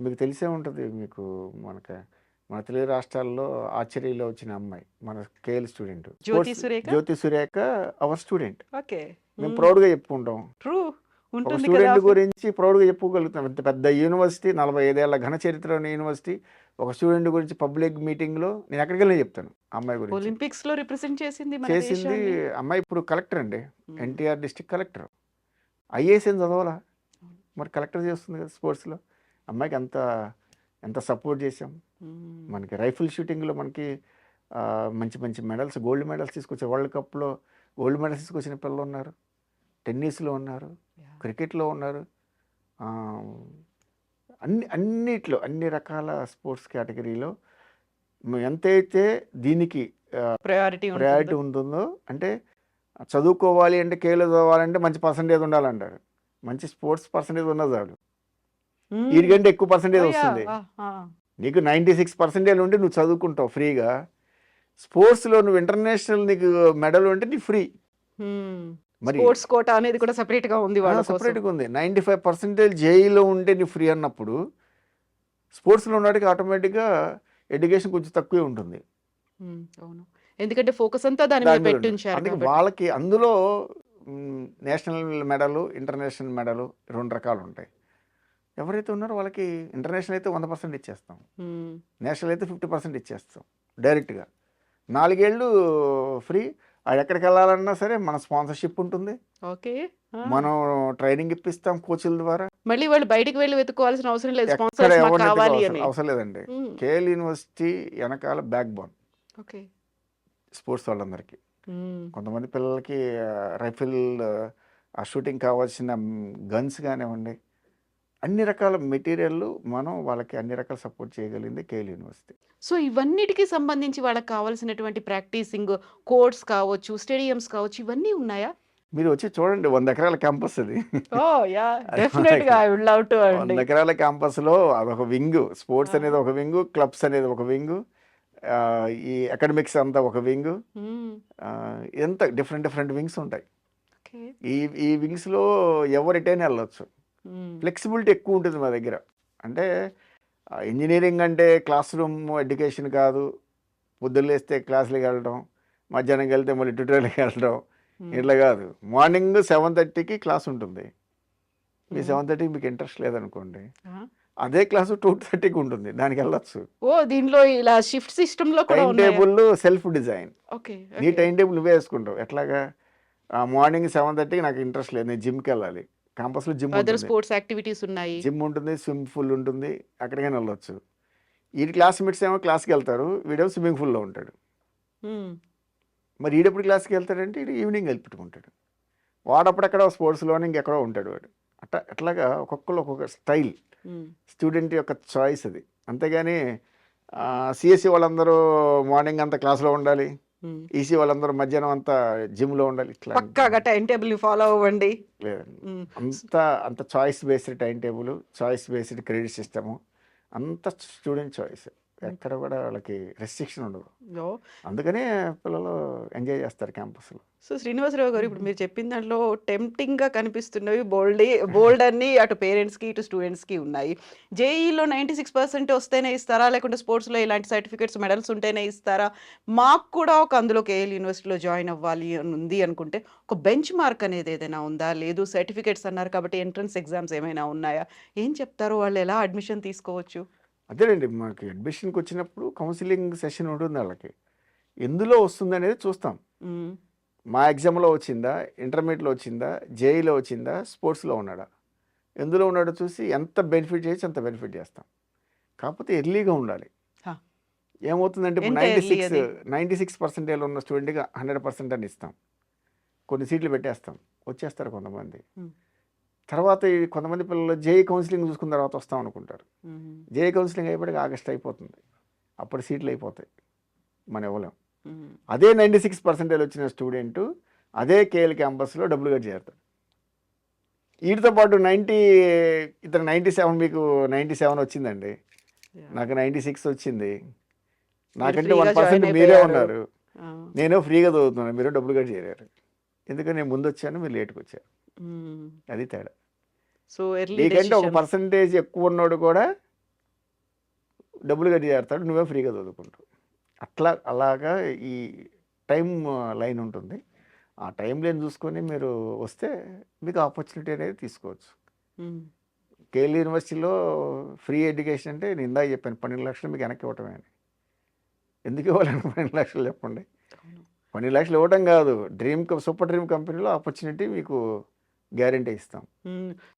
మీకు తెలిసే ఉంటుంది మీకు మనకి మన తెలుగు రాష్ట్రాల్లో ఆశ్చర్యలో వచ్చిన అమ్మాయి మన KL student. Jyothi Surekha? Jyothi Surekha our student. Okay. మేము ప్రౌడ్గా చెప్పుకుంటాం. ట్రూ. స్టూడెంట్ గురించి ప్రౌడ్గా చెప్పుకోగలుగుతాం. ఇంత పెద్ద యూనివర్సిటీ నలభై ఐదేళ్ళ ఘన చరిత్ర ఉన్న యూనివర్సిటీ. ఒక స్టూడెంట్ గురించి పబ్లిక్ మీటింగ్లో నేను ఎక్కడికి వెళ్ళి చెప్తాను అమ్మాయి గురించి. ఒలింపిక్స్లో రిప్రజెంట్ చేసింది చేసింది. అమ్మాయి ఇప్పుడు కలెక్టర్ అండి. NTR district collector. ఐఏఎస్ ఏం చదవాలా మరి కలెక్టర్ చేస్తుంది కదా స్పోర్ట్స్లో. అమ్మాయికి అంత ఎంత సపోర్ట్ చేసాం. మనకి రైఫిల్ షూటింగ్లో మనకి మంచి మంచి మెడల్స్ గోల్డ్ మెడల్స్ తీసుకొచ్చారు వరల్డ్ కప్లో గోల్డ్ మెడల్స్ తీసుకొచ్చిన పిల్లలు ఉన్నారు. టెన్నిస్లో ఉన్నారు. క్రికెట్లో ఉన్నారు. అన్ని అన్నిట్లో అన్ని రకాల స్పోర్ట్స్ కేటగిరీలో ఎంతైతే దీనికి ప్రయారిటీ ప్రయారిటీ ఉంటుందో. అంటే చదువుకోవాలి అంటే కేలో చదవాలంటే మంచి పర్సంటేజ్ ఉండాలంటారు. మంచి స్పోర్ట్స్ పర్సంటేజ్ ఉన్నది చాలు. వీటికంటే ఎక్కువ పర్సంటేజ్ వస్తుంది. నీకు నైంటీ సిక్స్ పర్సెంటేజ్ ఉంటే నువ్వు చదువుకుంటావు ఫ్రీగా. స్పోర్ట్స్లో నువ్వు ఇంటర్నేషనల్ నీకు మెడల్ ఉంటే నీ ఫ్రీ. మరి స్పోర్ట్స్ కోటా అనేది కూడా సెపరేట్గా ఉంది సపరేట్గా ఉంది. నైంటీ ఫైవ్ పర్సెంటేజ్ జేఈలో ఉంటే నీ ఫ్రీ అన్నప్పుడు స్పోర్ట్స్లో ఉన్నవాడికి ఆటోమేటిక్గా ఎడ్యుకేషన్ కొంచెం తక్కువే ఉంటుంది. అవును. ఎందుకంటే ఫోకస్ అంతా దాని మీద మీద పెట్టి ఉంటుంది. ఉంచారు అందుకే. వాళ్ళకి అందులో నేషనల్ మెడల్ ఇంటర్నేషనల్ మెడల్ రెండు రకాలు ఉంటాయి. ఎవరైతే ఉన్నారో వాళ్ళకి ఇంటర్నేషనల్ అయితే వంద పర్సెంట్ ఇచ్చేస్తాం. నేషనల్ అయితే ఫిఫ్టీ పర్సెంట్ ఇచ్చేస్తాం. డైరెక్ట్గా నాలుగేళ్ళు ఫ్రీ. అది ఎక్కడికి వెళ్ళాలన్నా సరే మన స్పాన్సర్షిప్ ఉంటుంది. ఓకే. మనం ట్రైనింగ్ ఇప్పిస్తాం కోచ్ల ద్వారా. మళ్ళీ వాళ్ళు బయటికి వెళ్ళి వెతుక్కోవాల్సిన అవసరం లేదు. అవసరం- లేదండి. కేఎల్ యూనివర్సిటీ వెనకాల బ్యాక్ బోన్ ఓకే. స్పోర్ట్స్ వాళ్ళందరికీ. కొంతమంది పిల్లలకి రైఫిల్ ఆ షూటింగ్ కావాల్సిన గన్స్ కానివ్వండి అన్ని రకాల మెటీరియల్ మనం వాళ్ళకి అన్ని రకాల సపోర్ట్ చేయగలిగింది కేఎల్ యూనివర్సిటీ సో ఇవన్నిటికి సంబంధించి వాళ్ళకి కావాల్సినటువంటి ప్రాక్టీసింగ్ కోర్ట్స్ కావచ్చు స్టేడియంస్ కావచ్చు ఇవన్నీ ఉన్నాయా మీరు వచ్చి చూడండి వంద ఎకరాల క్యాంపస్ అది వంద ఎకరాల క్యాంపస్లో అదొక వింగ్ స్పోర్ట్స్. అనేది ఒక వింగ్ క్లబ్స్ అనేది ఒక వింగ్ ఈ అకాడమిక్స్ అంతా ఒక వింగ్. ఎంత డిఫరెంట్ డిఫరెంట్ వింగ్స్ ఉంటాయి ఈ ఈ వింగ్స్లో ఎవరు ఎటైనా వెళ్ళొచ్చు. ఫ్లెక్సిబిలిటీ ఎక్కువ ఉంటుంది మా దగ్గర. అంటే ఇంజనీరింగ్ అంటే క్లాస్ రూమ్ ఎడ్యుకేషన్ కాదు. పొద్దున్న లేస్తే క్లాసులకు వెళ్ళడం మధ్యాహ్నం వెళ్తే మళ్ళీ ట్యూటర్కి వెళ్ళడం మ్మ్. ఇట్లా కాదు. మార్నింగ్ సెవెన్ థర్టీకి క్లాస్ ఉంటుంది. మీ మ్మ్. సెవెన్ థర్టీకి మీకు ఇంట్రెస్ట్ లేదనుకోండి. అదే క్లాసు టూ థర్టీకి ఉంటుంది. దానికి వెళ్ళొచ్చు. ఓ దీనిలో ఇలా షిఫ్ట్ సిస్టమ్లో కూడా time table self design. Okay నీ టైం టేబుల్ నువ్వే వేసుకుంటావు. ఎట్లాగా? మార్నింగ్ సెవెన్ థర్టీకి నాకు ఇంట్రెస్ట్ లేదు. నేను జిమ్కి వెళ్ళాలి. క్యాంపస్లో జిమ్ అదర్ ఉంటుంది. స్పోర్ట్స్ యాక్టివిటీస్ ఉన్నాయి. జిమ్ ఉంటుంది స్విమ్మింగ్ పూల్ ఉంటుంది అక్కడికైనా వెళ్ళొచ్చు. వీడి క్లాస్మేట్స్ ఏమో క్లాస్కి వెళ్తారు వీడేమో స్విమ్మింగ్ పూల్లో ఉంటాడు. మరి ఈడెప్పుడు క్లాస్కి వెళ్తాడంటే ఈడు ఈవినింగ్ వెళ్ళి పెట్టుకుంటాడు. వాడప్పుడెక్కడో స్పోర్ట్స్లోనే ఇంకెక్కడో ఉంటాడు వాడు. అట్లా అట్లాగా ఒక్కొక్కరు ఒక్కొక్క స్టైల్. స్టూడెంట్ యొక్క చాయిస్ అది. అంతేగాని సిఎస్సి వాళ్ళందరూ మార్నింగ్ అంతా క్లాస్లో ఉండాలి. ఈసీ వాళ్ళందరూ మధ్యాహ్నం అంతా జిమ్లో ఉండాలి. ఇట్లా పక్కాగా టైం టేబుల్ ఫాలో అవ్వండి. లేదండి. మ్మ్. అంత అంత choice based timetable choice based credit system అంత స్టూడెంట్ చాయిస్. ఎక్కడ కూడా వాళ్ళకి రెస్ట్రిక్షన్ ఉండదు. అందుకనే పిల్లలు ఎంజాయ్ చేస్తారు క్యాంపస్లో. సో శ్రీనివాసరావు గారు ఇప్పుడు మీరు చెప్పిన దాంట్లో టెంప్టింగ్గా కనిపిస్తున్నవి బోల్డ్ బోల్డ్ అన్ని అటు పేరెంట్స్కి ఇటు స్టూడెంట్స్కి ఉన్నాయి. జేఈలో నైంటీ సిక్స్ పర్సెంట్ వస్తేనే ఇస్తారా? లేకుంటే స్పోర్ట్స్లో ఇలాంటి సర్టిఫికేట్స్ మెడల్స్ ఉంటేనే ఇస్తారా? మాకు కూడా ఒక అందులో కేఎల్ యూనివర్సిటీలో జాయిన్ అవ్వాలి అని ఉంది అనుకుంటే ఒక బెంచ్ మార్క్ అనేది ఏదైనా ఉందా? లేదు సర్టిఫికేట్స్ అన్నారు కాబట్టి ఎంట్రన్స్ ఎగ్జామ్స్ ఏమైనా ఉన్నాయా? ఏం చెప్తారు? వాళ్ళు ఎలా అడ్మిషన్ తీసుకోవచ్చు? అదేనండి మాకు అడ్మిషన్కి వచ్చినప్పుడు కౌన్సిలింగ్ సెషన్ ఉంటుంది వాళ్ళకి ఎందులో వస్తుంది అనేది చూస్తాం. మా ఎగ్జామ్లో వచ్చిందా ఇంటర్మీడియట్లో వచ్చిందా జేఈలో వచ్చిందా స్పోర్ట్స్లో ఉన్నాడా ఎందులో ఉన్నాడో చూసి ఎంత బెనిఫిట్ చేయొచ్చు అంత బెనిఫిట్ చేస్తాం కాకపోతే ఎర్లీగా ఉండాలి. ఏమవుతుందంటే ninety six? Ninety six percentage ఉన్న స్టూడెంట్గా హండ్రెడ్ పర్సెంట్ అని ఇస్తాం కొన్ని సీట్లు పెట్టేస్తాం వచ్చేస్తారు కొంతమంది. తర్వాత కొంతమంది పిల్లలు జేఈ కౌన్సిలింగ్ చూసుకున్న తర్వాత వస్తాం అనుకుంటారు. జేఈ కౌన్సిలింగ్ అయిపోయాక ఆగస్ట్ అయిపోతుంది అప్పుడు సీట్లు అయిపోతాయి మనం ఇవ్వలేం. అదే నైంటీ సిక్స్ పర్సెంటేజ్ వచ్చిన స్టూడెంట్ అదే కేఎల్ క్యాంపస్లో డబ్బులుగా చేరుతాడు వీటితో పాటు నైంటీ ఇతను నైంటీ సెవెన్ మీకు నైంటీ సెవెన్ వచ్చిందండి. నాకు నైంటీ సిక్స్ వచ్చింది నాకంటే వన్ పర్సెంట్ మీరే. ఉన్నారు. నేను ఫ్రీగా చదువుతున్నాను మీరు డబ్బులుగా చేరారు ఎందుకని నేను ముందు వచ్చాను మీరు లేట్కి వచ్చారు. అది తేడా సో ఎర్లీ నీకంటే ఒక పర్సంటేజ్ ఎక్కువ ఉన్నోడు కూడా డబ్బులు కట్టి చేస్తాడు నువ్వే ఫ్రీగా చదువుకుంటావు. అట్లా అలాగా ఈ టైం లైన్ ఉంటుంది. ఆ టైం లైన్ చూసుకొని మీరు వస్తే మీకు ఆపర్చునిటీ అనేది తీసుకోవచ్చు. కేఎల్ యూనివర్సిటీలో ఫ్రీ ఎడ్యుకేషన్ అంటే నేను ఇందాక చెప్పాను పన్నెండు లక్షలు మీకు వెనక్కి ఇవ్వటమే అని. ఎందుకు ఇవ్వాలని పన్నెండు లక్షలు చెప్పండి. పన్నెండు లక్షలు ఇవ్వడం కాదు. డ్రీమ్ సూపర్ డ్రీమ్ కంపెనీలో ఆపర్చునిటీ మీకు గ్యారంటీ ఇస్తాం.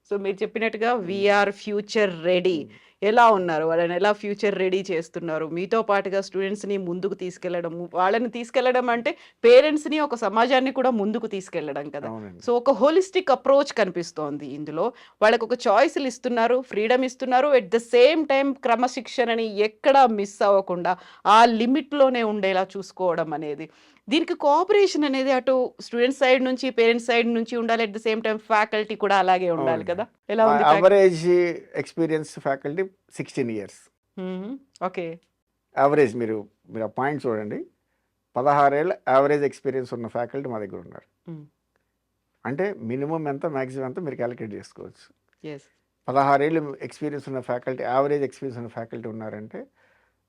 సో మీరు చెప్పినట్టుగా వీఆర్ ఫ్యూచర్ రెడీ. ఎలా ఉన్నారు? వాళ్ళని ఎలా ఫ్యూచర్ రెడీ చేస్తున్నారు? మీతో పాటుగా స్టూడెంట్స్ని ముందుకు తీసుకెళ్ళడం వాళ్ళని తీసుకెళ్ళడం అంటే పేరెంట్స్ని ఒక సమాజాన్ని కూడా ముందుకు తీసుకెళ్ళడం కదా. సో ఒక హోలిస్టిక్ అప్రోచ్ కనిపిస్తోంది ఇందులో. వాళ్ళకు ఒక చాయిస్లు ఇస్తున్నారు ఫ్రీడమ్ ఇస్తున్నారు. ఎట్ ద సేమ్ టైం క్రమశిక్షణని ఎక్కడా మిస్ అవ్వకుండా ఆ లిమిట్లోనే ఉండేలా చూసుకోవడం అనేది. దీనికి కోఆపరేషన్ అనేది అటు స్టూడెంట్స్ సైడ్ నుంచి పేరెంట్స్ సైడ్ నుంచి ఉండాలి. At the same time faculty కూడా అలాగే ఉండాలి. కదా. ఎలా ఉంది experience faculty sixteen years. Okay. Average మీరు మీరు ఆ పాయింట్ చూడండి. పదహారేళ్ళ యావరేజ్ ఎక్స్పీరియన్స్ ఉన్న ఫ్యాకల్టీ మా దగ్గర ఉన్నారు. అంటే మినిమం ఎంత మ్యాక్సిమం ఎంత మీరు క్యాలిక్యులేట్ చేసుకోవచ్చు. పదహారేళ్ళు ఎక్స్పీరియన్స్ ఉన్న ఫ్యాకల్టీ యావరేజ్ ఎక్స్పీరియన్స్ ఉన్న ఫ్యాకల్టీ ఉన్నారంటే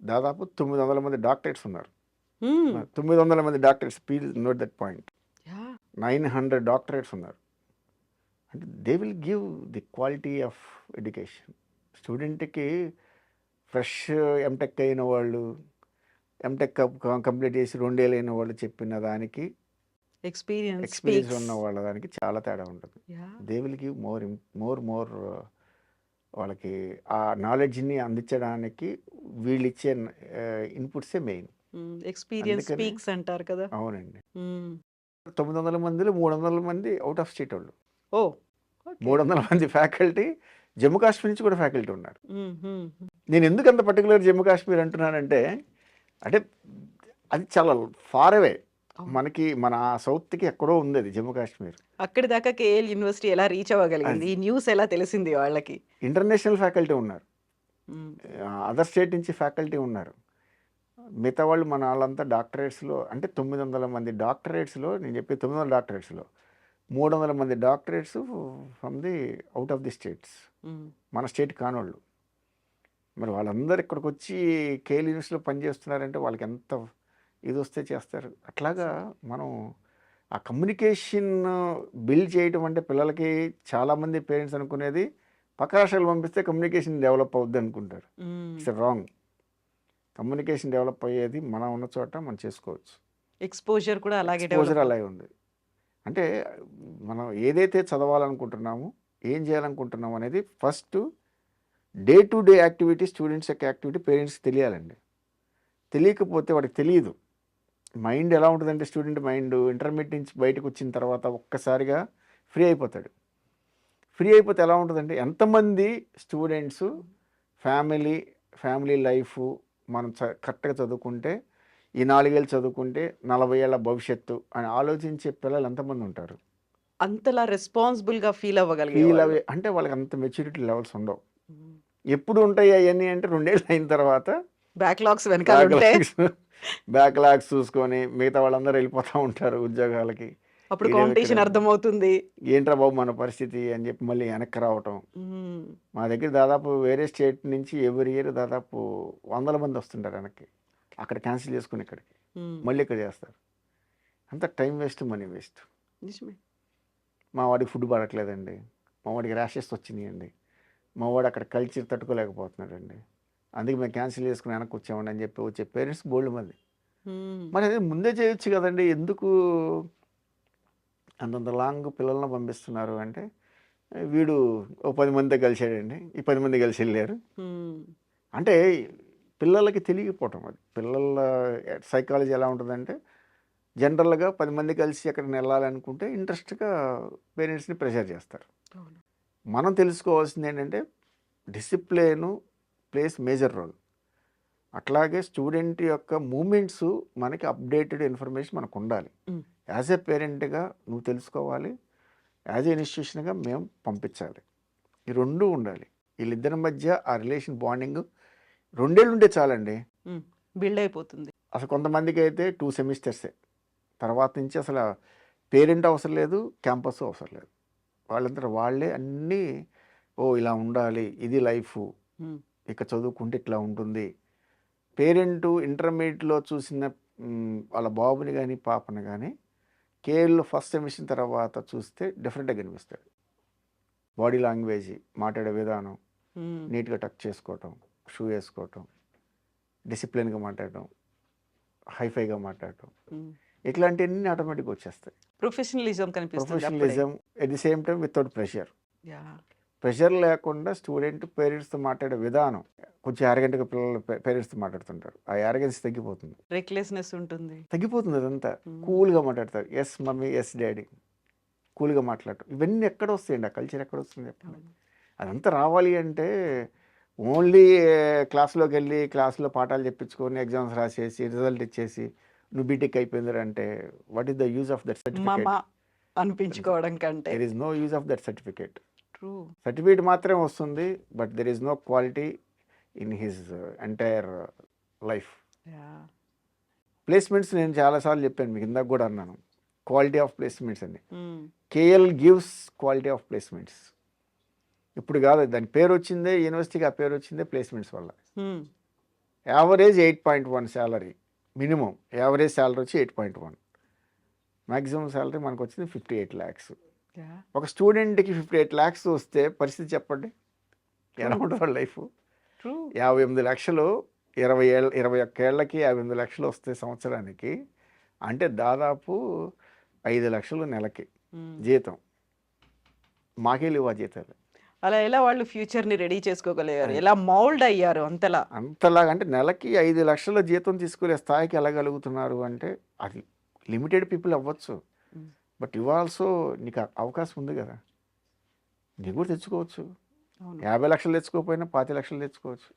దాదాపు తొమ్మిది వందల మంది డాక్టరేట్స్ ఉన్నారు. తొమ్మిది వందల మంది doctorates please note that point nine hundred doctorates ఉన్నారు. అంటే they will give the quality of education స్టూడెంట్కి ఫ్రెష్ ఎంటెక్ అయిన వాళ్ళు ఎంటెక్ కంప్లీట్ చేసి రెండేళ్ళు అయిన వాళ్ళు చెప్పిన దానికి ఎక్స్పీరియన్స్ ఎక్స్పీరియన్స్ ఉన్న వాళ్ళ దానికి చాలా తేడా ఉంటుంది. They will give more more more వాళ్ళకి ఆ నాలెడ్జ్ని అందించడానికి వీళ్ళు ఇచ్చే ఇన్పుట్సే మెయిన్. ఎక్స్పీరియన్స్ స్పీక్స్ అంటారు కదా. అవునండి. మ్మ్. తొమ్మిది వందల మందిలో మూడు వందల మంది అవుట్ ఆఫ్ స్టేట్ వాళ్ళు. ఓ. మూడు వందల మంది ఫ్యాకల్టీ జమ్మూ కాశ్మీర్ నుంచి కూడా ఫ్యాకల్టీ ఉన్నారు. నేను ఎందుకు అంత పర్టికులర్ జమ్మూ కాశ్మీర్ అంటున్నానంటే అంటే అది చాలా ఫార్ అవే. మనకి మన సౌత్కి ఎక్కడో ఉంది అది జమ్మూ కాశ్మీర్. అక్కడి దాకా కేఎల్ యూనివర్సిటీ ఎలా రీచ్ అవ్వగలిగింది? ఈ న్యూస్ ఎలా తెలిసింది వాళ్ళకి? ఇంటర్నేషనల్ ఫ్యాకల్టీ ఉన్నారు. అదర్ స్టేట్ నుంచి ఫ్యాకల్టీ ఉన్నారు. మిగతా వాళ్ళు మన వాళ్ళంతా డాక్టరేట్స్లో అంటే తొమ్మిది వందల మంది డాక్టరేట్స్లో నేను చెప్పే తొమ్మిది వందల డాక్టరేట్స్లో మూడు వందల మంది doctorates from the out of the states. మన స్టేట్ కానోళ్ళు. మరి వాళ్ళందరూ ఇక్కడికి వచ్చి కేఎల్ యూనివర్సిటీలో పనిచేస్తున్నారంటే వాళ్ళకి ఎంత ఇది వస్తే చేస్తారు. అట్లాగా మనం ఆ కమ్యూనికేషన్ బిల్డ్ చేయటం అంటే పిల్లలకి చాలామంది పేరెంట్స్ అనుకునేది పక్క రాష్ట్రాలు పంపిస్తే కమ్యూనికేషన్ డెవలప్ అవుద్ది అనుకుంటారు. It's wrong. కమ్యూనికేషన్ డెవలప్ అయ్యేది మనం ఉన్న చోట మనం చేసుకోవచ్చు. ఎక్స్పోజర్ కూడా అలాగే ఎక్స్పోజర్ అలాగే ఉంది. అంటే మనం ఏదైతే చదవాలనుకుంటున్నామో ఏం చేయాలనుకుంటున్నాం అనేది first day to day activity students యొక్క యాక్టివిటీ పేరెంట్స్కి తెలియాలండి. తెలియకపోతే వాడికి తెలియదు. మైండ్ ఎలా ఉంటుందంటే స్టూడెంట్ మైండ్ ఇంటర్మీడియట్ నుంచి బయటకు వచ్చిన తర్వాత ఒక్కసారిగా ఫ్రీ అయిపోతాడు. ఫ్రీ అయిపోతే ఎలా ఉంటుందంటే ఎంతమంది స్టూడెంట్స్ ఫ్యామిలీ ఫ్యామిలీ లైఫ్ మనం చ కరెక్ట్గా చదువుకుంటే ఈ నాలుగేళ్ళు చదువుకుంటే నలభై ఏళ్ళ భవిష్యత్తు అని ఆలోచించే పిల్లలు ఎంతమంది ఉంటారు? అంతలా రెస్పాన్సిబుల్గా ఫీల్ అవ్వగలిగే ఫీల్. అవి అంటే వాళ్ళకి అంత మెచ్యూరిటీ లెవెల్స్ ఉండవు. ఎప్పుడు ఉంటాయి అవన్నీ అంటే రెండేళ్ళు అయిన తర్వాత బ్యాక్లాగ్స్ వెనకాల బ్యాక్లాగ్స్ చూసుకొని మిగతా వాళ్ళందరూ వెళ్ళిపోతూ ఉంటారు ఉద్యోగాలకి. అప్పుడు కాంపిటీషన్ అర్థమవుతుంది. ఏంట్రా బాబు మన పరిస్థితి అని చెప్పి మళ్ళీ వెనక్కి రావటం. మా దగ్గర దాదాపు వేరే స్టేట్ నుంచి ఎవ్రీ ఇయర్ దాదాపు వందల మంది వస్తుంటారు వెనక్కి. అక్కడ క్యాన్సిల్ చేసుకుని ఇక్కడికి. మళ్ళీ ఇక్కడ చేస్తారు. అంత టైం వేస్ట్ మనీ వేస్ట్ నిజమే. మా వాడికి ఫుడ్ పడట్లేదండి. మా వాడికి ర్యాషెస్ వచ్చినాయండి. మా వాడు అక్కడ కల్చర్ తట్టుకోలేకపోతున్నాడండి. అందుకే మేము క్యాన్సిల్ చేసుకుని వెనక్కి వచ్చామండి అని చెప్పి వచ్చే పేరెంట్స్ బోల్డ్ మంది. మరి అదే ముందే చేయొచ్చు కదండి. ఎందుకు అంతంత లాంగ్ పిల్లలను పంపిస్తున్నారు అంటే వీడు ఓ పది మందితో కలిసాడండి ఈ పది మంది కలిసి వెళ్ళారు. అంటే పిల్లలకి తెలియకపోవటం అది. పిల్లల సైకాలజీ ఎలా ఉంటుందంటే జనరల్గా పది మంది కలిసి ఎక్కడికి వెళ్ళాలనుకుంటే ఇంట్రెస్ట్గా పేరెంట్స్ని ప్రెషర్ చేస్తారు. మనం తెలుసుకోవాల్సింది ఏంటంటే డిసిప్లిన్ ప్లేస్ మేజర్ రోల్. అట్లాగే స్టూడెంట్ యొక్క మూమెంట్స్ మనకి అప్డేటెడ్ ఇన్ఫర్మేషన్ మనకు ఉండాలి. యాజ్ ఎ పేరెంట్గా నువ్వు తెలుసుకోవాలి. యాజ్ ఎ ఇన్స్టిట్యూషన్గా మేము పంపించాలి. ఈ రెండు ఉండాలి. వీళ్ళిద్దరి మధ్య ఆ రిలేషన్ బాండింగ్ రెండేళ్ళు ఉంటే చాలండి బిల్డ్ అయిపోతుంది. అసలు కొంతమందికి అయితే టూ సెమిస్టర్సే. తర్వాత నుంచి అసలు పేరెంట్ అవసరం లేదు క్యాంపస్ అవసరం లేదు. వాళ్ళంతా వాళ్ళే అన్నీ ఓ ఇలా ఉండాలి ఇది లైఫ్. ఇక చదువుకుంటే ఇట్లా ఉంటుంది. పేరెంట్ ఇంటర్మీడియట్లో చూసిన వాళ్ళ బాబుని కానీ పాపని కానీ కేఎల్లో ఫస్ట్ సెమిషన్ తర్వాత చూస్తే డిఫరెంట్గా కనిపిస్తాడు. బాడీ లాంగ్వేజ్ మాట్లాడే విధానం నీట్గా టక్ చేసుకోవటం షూ వేసుకోవటం డిసిప్లిన్గా మాట్లాడటం హైఫైగా మాట్లాడటం. ఇట్లాంటివన్నీ ఆటోమేటిక్గా వచ్చేస్తాయి. Professionalism. Professionalism at the same time without pressure pressure లేకుండా స్టూడెంట్ పేరెంట్స్తో మాట్లాడే విధానం కొంచెం అరగంటగా పిల్లలు పేరెంట్స్తో మాట్లాడుతుంటారు. ఆ అరగెన్స్ తగ్గిపోతుంది. రెక్లెస్నెస్ ఉంటుంది. తగ్గిపోతుంది అదంతా. Hmm. కూల్గా మాట్లాడతారు. ఎస్ మమ్మీ ఎస్ డాడీ కూల్గా మాట్లాడటం. ఇవన్నీ ఎక్కడ వస్తాయండి? ఆ కల్చర్ ఎక్కడ వస్తుంది చెప్పండి. అదంతా రావాలి అంటే ఓన్లీ క్లాస్లోకి వెళ్ళి క్లాస్లో పాఠాలు చెప్పించుకొని ఎగ్జామ్స్ రాసేసి రిజల్ట్ ఇచ్చేసి నువ్వు బీటెక్ అయిపోయింది అంటే what is the use of that certificate అనిపించుకోవడం కంటే. There is no use of that certificate true certificate మాత్రమే వస్తుంది but there is no quality in his entire life placements నేను చాలాసార్లు చెప్పాను మీకు ఇందాక కూడా అన్నాను. క్వాలిటీ ఆఫ్ ప్లేస్మెంట్స్ అని. KL gives quality of placements ఇప్పుడు కాదు దాని పేరు వచ్చిందే యూనివర్సిటీకి ఆ పేరు వచ్చిందే ప్లేస్మెంట్స్ వల్ల. Average eight point one salary minimum average salary వచ్చి eight point one. Maximum salary మనకు వచ్చింది ఫిఫ్టీ ఎయిట్ ల్యాక్స్ ఒక స్టూడెంట్కి ఫిఫ్టీ ఎయిట్ ల్యాక్స్ వస్తే పరిస్థితి చెప్పండి. ఎలా ఉంటుంది లైఫ్. యాభై ఎనిమిది లక్షలు ఇరవై ఏళ్ళ ఇరవై ఒక్క ఏళ్ళకి యాభై ఎనిమిది లక్షలు వస్తే సంవత్సరానికి అంటే దాదాపు ఐదు లక్షలు నెలకి జీతం. మాకే లేవు ఆ జీతాలు. అలా ఎలా వాళ్ళు ఫ్యూచర్ని రెడీ చేసుకోగలిగారు? ఎలా మౌల్డ్ అయ్యారు అంతలా? అంతలాగా అంటే నెలకి ఐదు లక్షల జీతం తీసుకునే స్థాయికి వెళ్ళగలుగుతున్నారు అంటే అది లిమిటెడ్ పీపుల్ అవ్వచ్చు. బట్ ఇవ్ ఆల్సో నీకు అవకాశం ఉంది కదా. నీకు కూడా తెచ్చుకోవచ్చు. యాభై లక్షలు తెచ్చుకోకపోయినా పాతి లక్షలు తెచ్చుకోవచ్చు.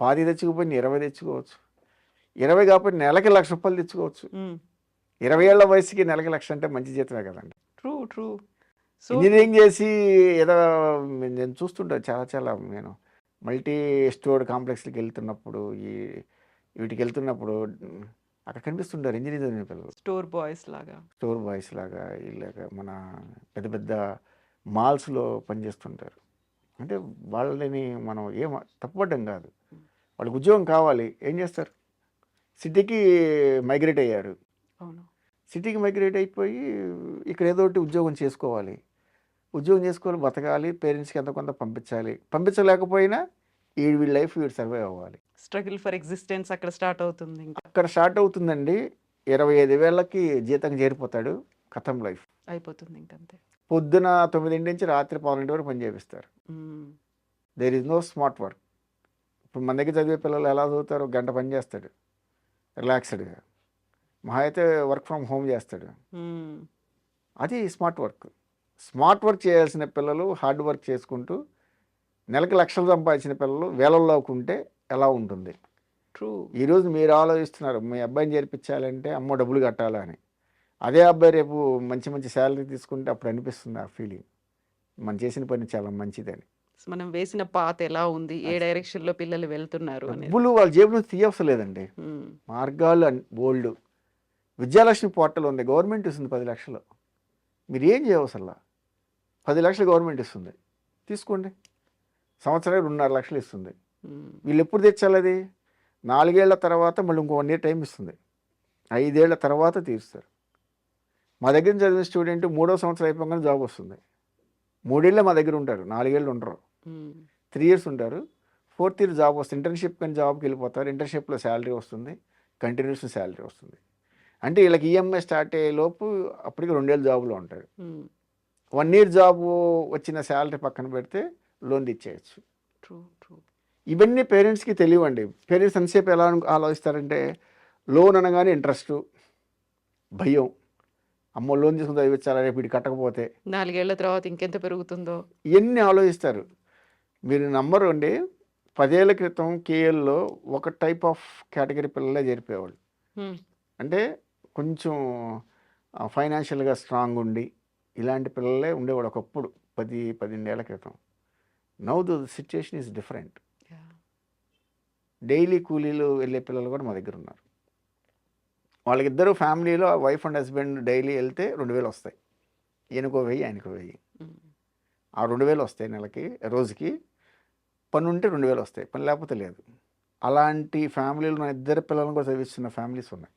పాతి తెచ్చుకోకపోయినా ఇరవై తెచ్చుకోవచ్చు. ఇరవై కాకపోతే నెలకి లక్ష రూపాయలు తెచ్చుకోవచ్చు. ఇరవై ఏళ్ళ వయసుకి నెలకి లక్ష అంటే మంచి జీతమే కదండి. ట్రూ ట్రూ ఇంజనీరింగ్ చేసి ఏదో నేను చూస్తుంటా చాలా చాలా నేను మల్టీ స్టోర్ కాంప్లెక్స్కి వెళ్తున్నప్పుడు ఈ వీటికి వెళ్తున్నప్పుడు అక్కడ కనిపిస్తుంటారు ఇంజనీరింగ్ చదివిన పిల్లలు. స్టోర్ బాయ్స్ లాగా. స్టోర్ బాయ్స్ లాగా ఇలాగ మన పెద్ద పెద్ద మాల్స్లో పనిచేస్తుంటారు. అంటే వాళ్ళని మనం ఏం తప్పుపడ్డం కాదు. వాళ్ళకి ఉద్యోగం కావాలి. ఏం చేస్తారు? సిటీకి మైగ్రేట్ అయ్యారు. అవును. సిటీకి మైగ్రేట్ అయిపోయి ఇక్కడ ఏదో ఒకటి ఉద్యోగం చేసుకోవాలి. ఉద్యోగం చేసుకొని బతకాలి పేరెంట్స్కి ఎంత కొంత పంపించాలి. పంపించలేకపోయినా ఈ వీడి లైఫ్ వీడు సర్వైవ్ అవ్వాలి. స్ట్రగుల్ ఫర్ ఎగ్జిస్టెన్స్ అక్కడ స్టార్ట్ అవుతుంది అక్కడ స్టార్ట్ అవుతుందండి. ఇరవై ఐదు వేలకి జీతం చేరిపోతాడు కథం లైఫ్. అయిపోతుంది ఇంకంతే పొద్దున తొమ్మిదింటి నుంచి రాత్రి పన్నెండు వరకు పని చేపిస్తారు. There is no smart work ఇప్పుడు మన దగ్గర చదివే పిల్లలు ఎలా చదువుతారు గంట పని చేస్తాడు. రిలాక్స్డ్గా మహా అయితే వర్క్ ఫ్రమ్ హోమ్ చేస్తాడు. అది స్మార్ట్ వర్క్. స్మార్ట్ వర్క్ చేయాల్సిన పిల్లలు హార్డ్ వర్క్ చేసుకుంటూ నెలకి లక్షలు సంపాదించిన పిల్లలు వేలల్లోకి ఉంటే ఎలా ఉంటుంది? ట్రూ. ఈరోజు మీరు ఆలోచిస్తున్నారు మీ అబ్బాయిని చేర్పించాలంటే అమ్మో డబ్బులు కట్టాలా అని. అదే అబ్బాయి రేపు మంచి మంచి శాలరీ తీసుకుంటే అప్పుడు అనిపిస్తుంది ఆ ఫీలింగ్ మనం చేసిన పని చాలా మంచిదని మనం వేసిన పాత ఎలా ఉంది ఏ డైరెక్షన్లో పిల్లలు వెళ్తున్నారు డబ్బులు వాళ్ళ జేబు నుంచి తీయవసరం లేదండి. మ్మ్. మార్గాలు బోల్డ్. విద్యాలక్ష్మి పోర్టల్ ఉంది గవర్నమెంట్ ఇస్తుంది పది లక్షలు. మీరు ఏం చేయవసరలా? పది లక్షలు గవర్నమెంట్ ఇస్తుంది. తీసుకోండి. సంవత్సరానికి రెండున్నర లక్షలు ఇస్తుంది. వీళ్ళు ఎప్పుడు తెచ్చాలి అది? నాలుగేళ్ళ తర్వాత మళ్ళీ ఇంకో వన్ ఇయర్ టైం ఇస్తుంది. ఐదేళ్ళ తర్వాత తీరుస్తారు. మా దగ్గర చదివిన స్టూడెంట్ మూడో సంవత్సరం అయిపోగానే జాబ్ వస్తుంది. మూడేళ్ళే మా దగ్గర ఉంటారు. నాలుగేళ్ళు ఉండరు. త్రీ ఇయర్స్ ఉంటారు. ఫోర్త్ ఇయర్ జాబ్ వస్తుంది. ఇంటర్న్షిప్ కానీ జాబ్కి వెళ్ళిపోతారు. ఇంటర్న్షిప్లో శాలరీ వస్తుంది. కంటిన్యూస్ శాలరీ వస్తుంది. అంటే వీళ్ళకి ఈఎంఐ స్టార్ట్ అయ్యే లోపు అప్పటికి రెండేళ్ళు జాబ్లో ఉంటారు. మ్మ్. వన్ ఇయర్ జాబ్ వచ్చిన శాలరీ పక్కన పెడితే లోన్ ఇచ్చేయచ్చు ట్రూ ట్రూ. ఇవన్నీ పేరెంట్స్కి తెలియండి పేరెంట్స్ ఎంతసేపు ఎలా ఆలోచిస్తారంటే లోన్ అనగానే ఇంట్రెస్ట్ భయం. అమ్మో లోన్ తీసుకుని చదివించాలా రేపు వీడు కట్టకపోతే. నాలుగేళ్ళ తర్వాత ఇంకెంత పెరుగుతుందో. ఇవన్నీ ఆలోచిస్తారు. మీరు నమ్మరు అండి పదేళ్ళ క్రితం కేఎల్లో ఒక టైప్ ఆఫ్ కేటగిరీ పిల్లలే చేరిపోయేవాళ్ళు. అంటే కొంచెం ఫైనాన్షియల్గా స్ట్రాంగ్ ఉండి ఇలాంటి పిల్లలే ఉండేవాడు ఒకప్పుడు పది పన్నెండేళ్ళ క్రితం. Now the situation is different. Daily కూలీలు వెళ్ళే పిల్లలు కూడా మా దగ్గర ఉన్నారు వాళ్ళకిద్దరు ఫ్యామిలీలో వైఫ్ అండ్ హస్బెండ్ డైలీ వెళ్తే రెండు వేలు వస్తాయి. ఈయనకో వెయ్యి ఆయనకో వెయ్యి. ఆ రెండు వేలు వస్తాయి నెలకి రోజుకి. పని ఉంటే రెండు వేలు వస్తాయి పని లేకపోతే లేదు. అలాంటి ఫ్యామిలీలో నా ఇద్దరు పిల్లలను కూడా చదివిస్తున్న ఫ్యామిలీస్ ఉన్నాయి.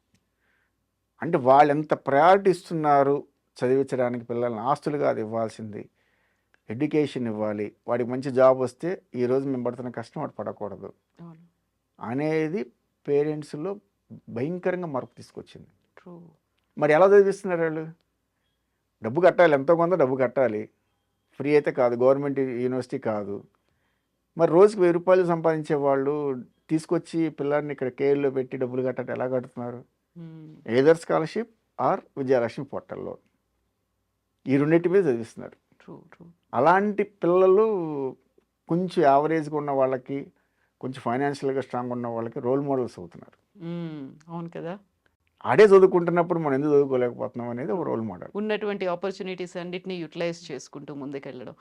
అంటే వాళ్ళు ఎంత ప్రయారిటీ ఇస్తున్నారు చదివించడానికి పిల్లల్ని? ఆస్తులు కాదు ఇవ్వాల్సింది. ఎడ్యుకేషన్ ఇవ్వాలి. వాడికి మంచి జాబ్ వస్తే ఈరోజు మేము పడుతున్న కష్టం వాడు పడకూడదు. అనేది పేరెంట్స్లో భయంకరంగా మార్పు తీసుకొచ్చింది. మరి ఎలా చదివిస్తున్నారు వాళ్ళు? డబ్బు కట్టాలి. ఎంతో కొంత డబ్బు కట్టాలి. ఫ్రీ అయితే కాదు. గవర్నమెంట్ యూనివర్సిటీ కాదు. మరి రోజుకి వెయ్యి రూపాయలు సంపాదించే వాళ్ళు తీసుకొచ్చి పిల్లల్ని ఇక్కడ కేర్లో పెట్టి డబ్బులు కట్టడం ఎలా కడుతున్నారు? ఏదర్ స్కాలర్షిప్ ఆర్ విజయలక్ష్మి పోర్టల్లో ఈ రెండింటి మీద చదివిస్తున్నారు ట్రూ ట్రూ అలాంటి పిల్లలు కొంచెం యావరేజ్గా ఉన్న వాళ్ళకి కొంచెం ఫైనాన్షియల్గా స్ట్రాంగ్ ఉన్న వాళ్ళకి రోల్ మోడల్స్ అవుతున్నారు. అవును కదా. ఆడే చదువుకుంటున్నప్పుడు మనం ఎందుకు చదువుకోలేకపోతున్నాం అనేది ఒక రోల్ మోడల్ ఉన్నటువంటి ఆపర్చునిటీస్ అన్నిటిని యూటిలైజ్ చేసుకుంటూ ముందుకెళ్ళడం.